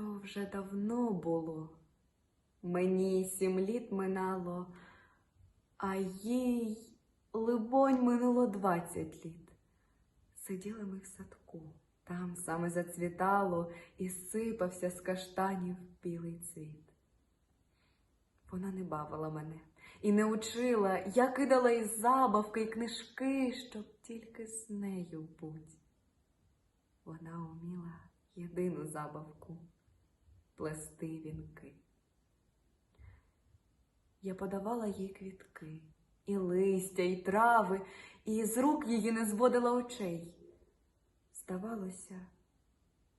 вже давно було. Мені сім літ минало, а їй, либонь, минуло двадцять літ. Сиділи ми в садку, там саме зацвітало і сипався з каштанів білий цвіт. Вона не бавила мене і не учила, я кидала й забавки, і книжки, щоб тільки з нею будь. Вона уміла єдину забавку плести вінки. Я подавала їй квітки, і листя, і трави, і з рук її не зводила очей. Здавалося,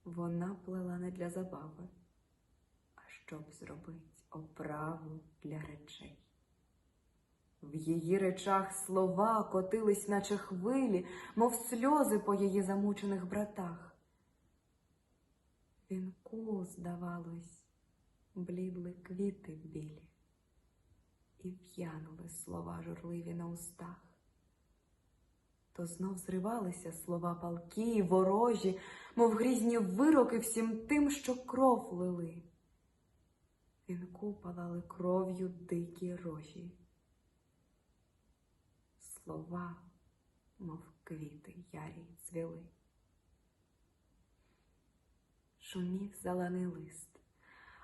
вона плела не для забави, а щоб зробити оправу для речей. В її речах слова котились, наче хвилі, мов сльози по її замучених братах. Вінку, здавалось, блідли квіти білі, і в'янули слова журливі на устах. То знов зривалися слова палкі й ворожі, мов грізні вироки всім тим, що кров лили. Вінку палали кров'ю дикі рожі. Слова, мов квіти ярі цвіли. Шумів зелений лист,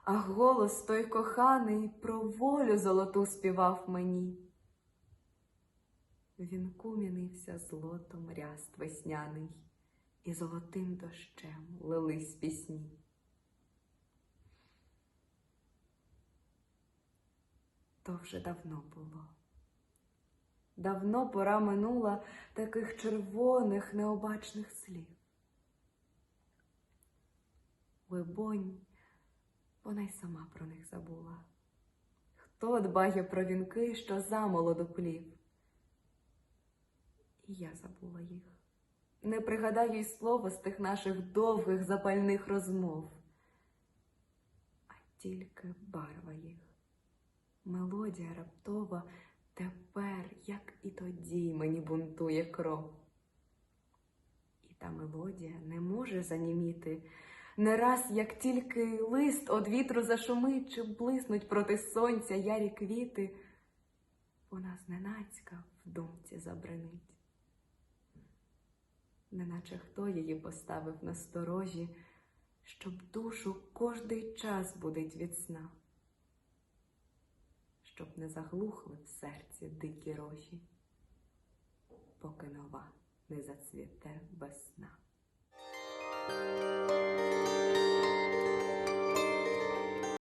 а голос той коханий про волю золоту співав мені. Вінку мінився злотом ряст весняний, і золотим дощем лились пісні. То вже давно було. Давно пора минула таких червоних необачних слів. Либонь, вона й сама про них забула. Хто дбає про вінки, що замолоду плів? І я забула їх. Не пригадаю й слова з тих наших довгих запальних розмов, а тільки барва їх, мелодія раптова тепер, як і тоді, мені бунтує кров. І та мелодія не може заніміти. Не раз, як тільки лист од вітру зашумить, чи блиснуть проти сонця ярі квіти, вона зненацька в думці забринить. Неначе хто її поставив на сторожі, щоб душу кожний час будить від сна, щоб не заглухли в серці дикі рожі, поки нова не зацвіте весна.